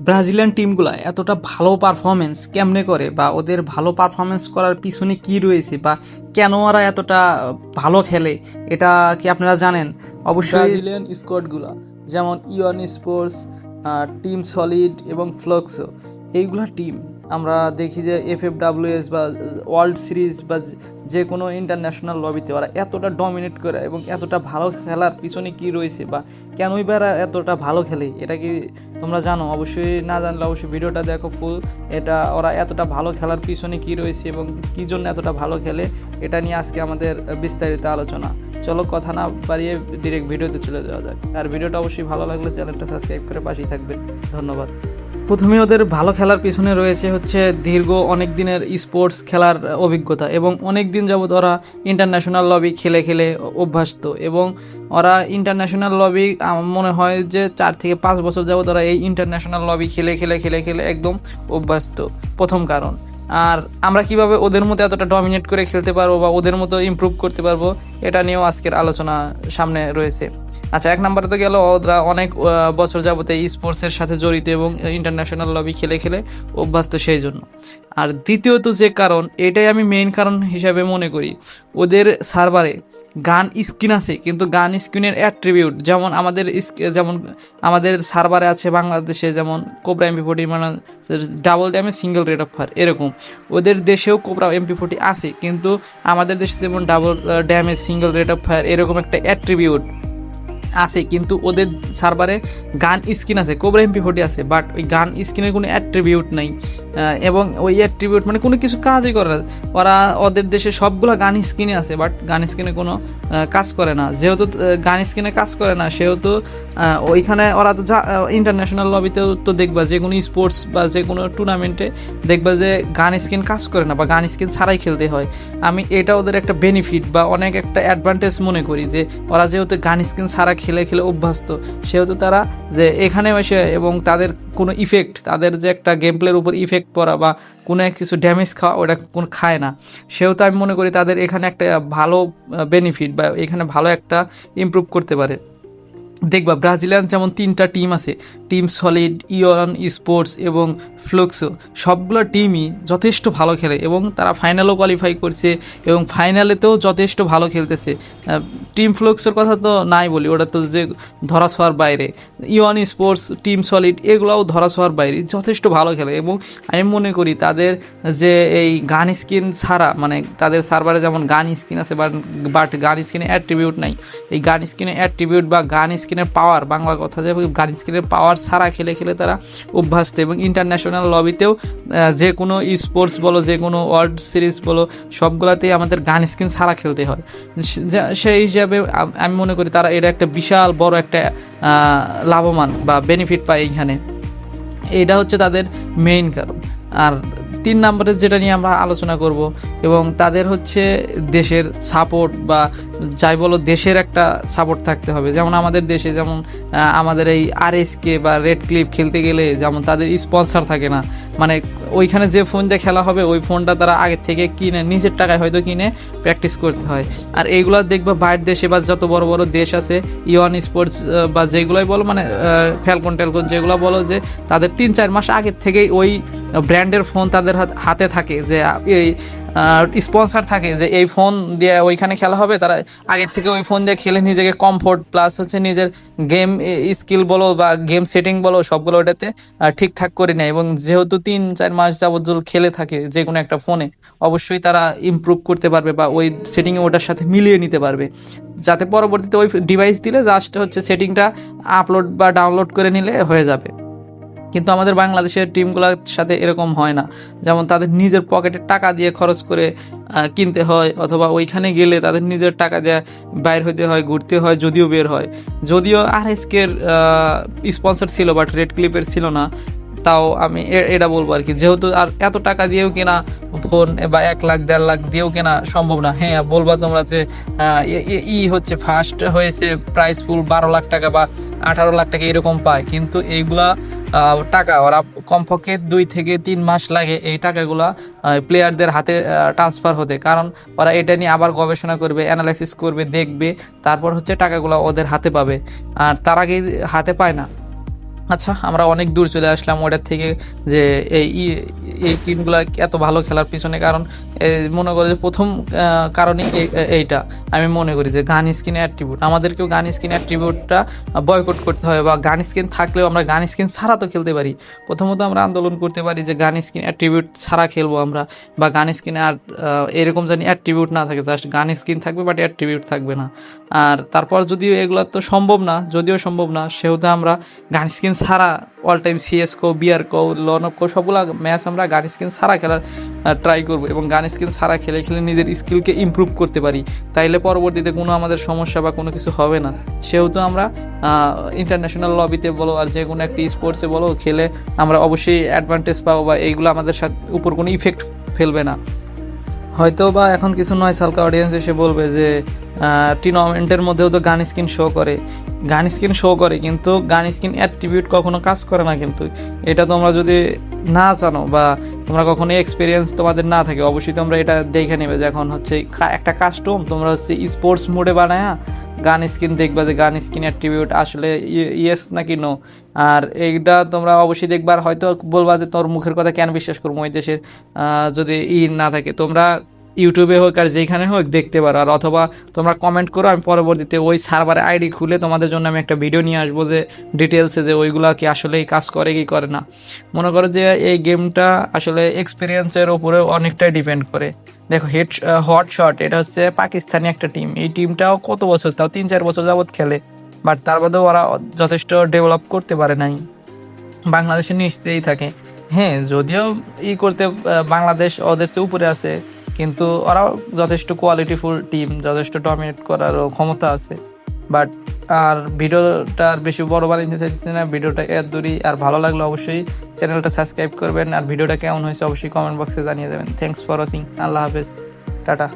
Brazilian টিমগুলো এতটা ভালো performance কেমনে করে? বা ওদের ভালো পারফরমেন্স করার পিছনে কি রয়েছে? বা কেন ওরা এতটা ভালো খেলে? এটা কি আপনারা জানেন? অবশ্যই ব্রাজিলিয়ান স্কোয়াডগুলো যেমন ইয়ন স্পোর্টস টিম সলিড এবং ফ্লক্সো এইগুলো টিম আমরা দেখি যে এফ এফ ডাব্লিউএস বা ওয়ার্ল্ড সিরিজ বা যে- কোনো ইন্টারন্যাশনাল লবিতে ওরা এতটা ডমিনেট করে এবং এতটা ভালো খেলার পিছনে কি রয়েছে বা কেনই বা এরা এতটা ভালো খেলে, এটা কি তোমরা জানো? অবশ্যই না জানলে অবশ্যই ভিডিওটা দেখো ফুল এটা ওরা এতটা ভালো খেলার পিছনে কি রয়েছে এবং কী জন্য এতটা ভালো খেলে, এটা নিয়ে আজকে আমাদের বিস্তারিত আলোচনা। চলো কথা না বাড়িয়ে ডিরেক্ট ভিডিওতে চলে যাওয়া যাক। আর ভিডিওটা অবশ্যই ভালো লাগলে চ্যানেলটা সাবস্ক্রাইব করে পাশেই থাকবেন ধন্যবাদ। প্রথমে ওদের ভালো খেলার পিছনে রয়েছে হচ্ছে দীর্ঘ অনেক দিনের স্পোর্টস খেলার অভিজ্ঞতা এবং অনেক দিন যাবত ওরা ইন্টারন্যাশনাল লবি খেলে খেলে অভ্যস্ত এবং ওরা ইন্টারন্যাশনাল লবি মনে হয় যে চার থেকে পাঁচ বছর যাবত ওরা এই ইন্টারন্যাশনাল লবি খেলে খেলে খেলে খেলে একদম অভ্যস্ত। প্রথম কারণ। আর আমরা কীভাবে ওদের মতো এতটা ডমিনেট করে খেলতে পারব বা ওদের মতো ইমপ্রুভ করতে পারব এটা নিয়েও আজকের আলোচনা সামনে রয়েছে। আচ্ছা এক নম্বরে তো গেল ওরা অনেক বছর যাবতে স্পোর্টসের সাথে জড়িত এবং ইন্টারন্যাশনাল লবি খেলে খেলে অভ্যস্ত সেই জন্য। আর দ্বিতীয়ত যে কারণ, এটাই আমি মেইন কারণ হিসাবে মনে করি, ওদের সার্ভারে গান স্ক্রিন আছে, কিন্তু গান স্ক্রিনের অ্যাট্রিবিউট যেমন আমাদের যেমন আমাদের সার্ভারে আছে বাংলাদেশে যেমন কোবরা এমপি ফোর্টি মানে double damage single rate of fire এরকম। ওদের দেশেও কোবরা এমপি ফোর্টি আছে, কিন্তু আমাদের দেশে যেমন double ড্যামে single rate of fire এরকম একটা অ্যাট্রিবিউট আছে, কিন্তু ওদের সার্ভারে গান স্ক্রিন আছে, কোবরা এমপি ফোর্টি আছে বাট ওই গান স্ক্রিনের কোনো অ্যাট্রিবিউট নাই। এবং ওই অ্যাট্রিবিউট মানে কোনো কিছু কাজই করে না। ওরা ওদের দেশে সবগুলো গান স্ক্রিনে আছে বাট গান স্ক্রিনে কোনো কাজ করে না। যেহেতু গান স্ক্রিনে কাজ করে না, সেহেতু ওইখানে ওরা তো ইন্টারন্যাশনাল লবিতেও তো দেখবা, যে কোনো স্পোর্টস বা যে কোনো টুর্নামেন্টে দেখবা যে গান স্ক্রিন কাজ করে না, বা গান স্ক্রিন ছাড়াই খেলতে হয়। আমি এটা ওদের একটা বেনিফিট বা অনেক একটা অ্যাডভান্টেজ মনে করি যে ওরা যেহেতু গান স্ক্রিন ছাড়া খেলে খেলে অভ্যস্ত। সেহেতু তারা যে এখানে এসে এবং তাদের কোনো ইফেক্ট তাদের যে একটা গেম প্লের উপর ইফেক্ট পড়া বা কোনো কিছু ড্যামেজ খাওয়া, ওটা কোনো খায় না। সেহেতু আমি মনে করি তাদের এখানে একটা ভালো বেনিফিট বা এখানে ভালো একটা ইম্প্রুভ করতে পারে। দেখবা ব্রাজিলিয়ান যেমন তিনটা টিম আছে টিম সলিড ইয়ন স্পোর্টস এবং ফ্লুক্সো সবগুলো টিমই যথেষ্ট ভালো খেলে এবং তারা ফাইনালও কোয়ালিফাই করছে এবং ফাইনালেতেও যথেষ্ট ভালো খেলতেছে। টিম ফ্লুক্সোর কথা তো নাই বলি, ওটা তো যে ধরা ছোঁয়ার বাইরে। ইয়ন স্পোর্টস টিম সলিড এগুলোও ধরা ছোঁয়ার বাইরে, যথেষ্ট ভালো খেলে এবং আমি মনে করি তাদের যে এই গান স্কিন ছাড়া মানে তাদের সার্ভারে যেমন গান স্কিন আছে বাট বাট গান স্কিনে অ্যাট্রিবিউট নাই। এই গান স্কিনে অ্যাট্রিবিউট বা গান স্কিনের পাওয়ার বাংলা কথা যে গান স্ক্রিনের পাওয়ার ছাড়া খেলে খেলে তারা অভ্যস্ত। এবং ইন্টারন্যাশনাল লবিতেও যে কোনো স্পোর্টস বলো, যে কোনো ওয়ার্ল্ড সিরিজ বলো, সবগুলাতেই আমাদের গান স্ক্রিন ছাড়া খেলতে হয়। সেই হিসাবে আমি মনে করি তারা এটা একটা বিশাল বড় একটা লাভবান বা বেনিফিট পায় এইখানে। এটা হচ্ছে তাদের মেইন কারণ। আর তিন নম্বরের যেটা নিয়ে আমরা আলোচনা করব এবং তাদের হচ্ছে দেশের সাপোর্ট বা যাই বলো দেশের একটা সাপোর্ট থাকতে হবে। যেমন আমাদের দেশে যেমন আমাদের এই আরএসকে বা রেড ক্লিপ খেলতে গেলে যেমন তাদের স্পন্সর থাকে না। মানে ওইখানে যে ফোন দিয়ে খেলা হবে, ওই ফোনটা তারা আগে থেকে কিনে, নিজের টাকায় হয়তো কিনে প্র্যাকটিস করতে হয়। আর এইগুলো দেখবা বাইরের দেশে বা যত বড় বড় দেশ আছে ইওয়ান স্পোর্টস বা যেগুলোই বলো মানে ফ্যালকন ট্যালকন যেগুলো বলো যে, তাদের তিন চার মাস আগের থেকেই ওই ব্র্যান্ডের ফোন তাদের হাত- হাতে থাকে যে এই স্পন্সার থাকে যে, এই ফোন দিয়ে ওইখানে খেলা হবে। তারা আগের থেকে ওই ফোন দিয়ে খেলে নিজেকে কমফোর্ট প্লাস হচ্ছে নিজের গেম স্কিল বলো বা গেম সেটিং বলো, সবগুলো ওটাতে ঠিকঠাক করে নেয়। এবং যেহেতু তিন, চার মাস যাবত জল খেলে থাকে যে কোনো একটা ফোনে অবশ্যই তারা ইমপ্রুভ করতে পারবে বা ওই সেটিংয়ে ওটার সাথে মিলিয়ে নিতে পারবে। যাতে পরবর্তীতে ওই ডিভাইস দিলে জাস্ট হচ্ছে সেটিংটা আপলোড বা ডাউনলোড করে নিলে হয়ে যাবে। কিন্তু আমাদের বাংলাদেশের টিমগুলোর সাথে এরকম হয় না। যেমন তাদের নিজের পকেটে টাকা দিয়ে খরচ করে কিনতে হয় অথবা ওইখানে গেলে তাদের নিজের টাকা দিয়ে বাইর হতে হয়, ঘুরতে হয়, যদিও বের হয়। যদিও আর এসকের স্পন্সর ছিল বাট রেড ক্লিপের ছিল না। তাও আমি এটা বলব আর কি। যেহেতু আর এত টাকা দিয়েও কেনা ফোন বা এক লাখ, দেড় লাখ দিয়েও কেনা সম্ভব না। হ্যাঁ বলবা তোমরা যে ই হচ্ছে ফার্স্ট হয়েছে প্রাইস ফুল বারো লাখ টাকা বা আঠারো লাখ টাকা এরকম পায়। কিন্তু এইগুলা টাকা ওরা কমপক্ষে দুই থেকে তিন মাস লাগে এই টাকাগুলা প্লেয়ারদের হাতে ট্রান্সফার হতে। কারণ ওরা এটা নিয়ে আবার গবেষণা করবে অ্যানালাইসিস করবে, দেখবে, তারপর হচ্ছে টাকাগুলো ওদের হাতে পাবে। আর তার আগে হাতে পায় না। আচ্ছা আমরা অনেক দূর চলে আসলাম ওটার থেকে যে এই এই টিমগুলো এত ভালো খেলার পিছনে, কারণ মনে করে যে প্রথম এই- এইটা। আমি মনে করি যে গান স্কিন অ্যাট্রিবিউট আমাদেরকেও গান স্কিন অ্যাট্রিবিউটটা বয়কট করতে হয় বা গান স্কিন থাকলেও আমরা গান স্কিন ছাড়া তো খেলতে পারি। প্রথমত আমরা আন্দোলন করতে পারি যে গান স্কিন অ্যাট্রিবিউট ছাড়া খেলব আমরা, বা গান স্কিন আর এরকম জানি অ্যাট্রিবিউট না থাকে জাস্ট গান স্কিন থাকবে বাট অ্যাট্রিবিউট থাকবে না। আর তারপর যদিও এগুলো তো সম্ভব না, যদিও সম্ভব না, সেহেতু আমরা গান স্কিন ছাড়া অল টাইম সিএসকো বিআরকো কো সবগুলো ম্যাচ আমরা গান স্কিন ছাড়া খেলার ট্রাই করব এবং গান স্কিন ছাড়া খেলে খেলে নিজের স্কিলকে ইম্প্রুভ করতে পারি। তাইলে পরবর্তীতে কোনো আমাদের সমস্যা বা কোনো কিছু হবে না। সেহেতু আমরা ইন্টারন্যাশনাল লবিতে বলো আর যে কোনো একটি স্পোর্টসে বলো, খেলে আমরা অবশ্যই অ্যাডভান্টেজ পাবো বা এইগুলো আমাদের সাথে উপর কোনো ইফেক্ট ফেলবে না। হয়তো বা এখন কিছু নয় সালকা অডিয়েন্স এসে বলবে যে টুর্নামেন্টের মধ্যেও তো গান স্কিন শো করে। গান স্কিন শো করে, কিন্তু গান স্কিন অ্যাট্রিবিউট কখনো কাজ করে না কিন্তু। এটা তোমরা যদি না জানো বা তোমরা কখনো এক্সপিরিয়েন্স তোমাদের না থাকে, অবশ্যই তোমরা এটা দেখে নেবে যে এখন হচ্ছে একটা কাস্টম তোমরা হচ্ছে স্পোর্টস মোডে বানায়া গান স্কিন দেখবা যে গান স্কিন অ্যাট্রিবিউট আসলে ইয়েস নাকি নো আর এইটা তোমরা অবশ্যই দেখবার হয়তো বলবা যে তোর মুখের কথা কেন বিশ্বাস করব? ওই দেশের যদি ই না থাকে, তোমরা ইউটিউবে হোক আর যেখানে হোক দেখতে পারো। আর অথবা তোমরা কমেন্ট করো, আমি পরবর্তীতে ওই সার্ভারে আইডি খুলে তোমাদের জন্য আমি একটা ভিডিও নিয়ে আসব যে ডিটেলসে যে ওইগুলো কি আসলেই কাজ করে কি করে না। মনে করো যে এই গেমটা আসলে এক্সপিরিয়েন্সের ওপরে অনেকটাই ডিপেন্ড করে। দেখো হেড হট শট এটা হচ্ছে পাকিস্তানি একটা টিম এই টিমটাও কত বছর? তাও তিন চার বছর যাবত খেলে। বাট তার বাদেও ওরা যথেষ্ট ডেভেলপ করতে পারে নাই। বাংলাদেশে নিচতেই থাকে। হ্যাঁ যদিও ই করতে বাংলাদেশ ওদের উপরে আছে। কিন্তু ওরাও যথেষ্ট কোয়ালিটিফুল টিম যথেষ্ট ডমিনেট করারও ক্ষমতা আছে। বাট আর ভিডিওটা আর বেশি বড় বানিয়ে চাইছি না, ভিডিওটা এর দূরই আর ভালো লাগলে অবশ্যই চ্যানেলটা সাবস্ক্রাইব করবেন। আর ভিডিওটা কেমন হয়েছে অবশ্যই কমেন্ট বক্সে জানিয়ে দেবেন। থ্যাংকস ফর ওয়াচিং আল্লাহ হাফেজ। টাটা।